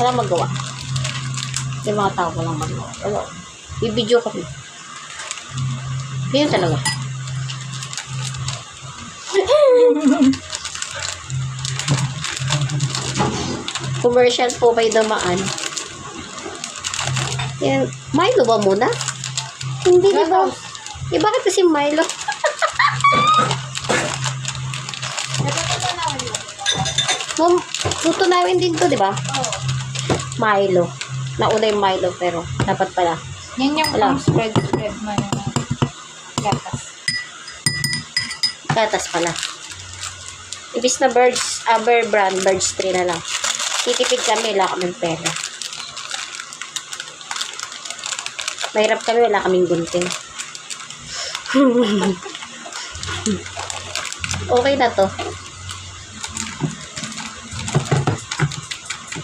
Wala magawa. Yung mga tao walang magawa. Wala. Bibidyo kami. Yun talaga. Commercial po may dumaan. Yan. Milo ba muna? Hindi, di ba? Eh, bakit kasi Milo? Mom, tutunawin din to, di ba? Oo. Milo. Nauna yung Milo, pero dapat pala. Yan yung Wala. spread-spread mo na gatas. Gatas pala. Ibis na birds, uh, bear brand, birds 3 na lang. Titipid kami, wala kaming pera. Mahirap kami, wala kaming gunting. okay na to.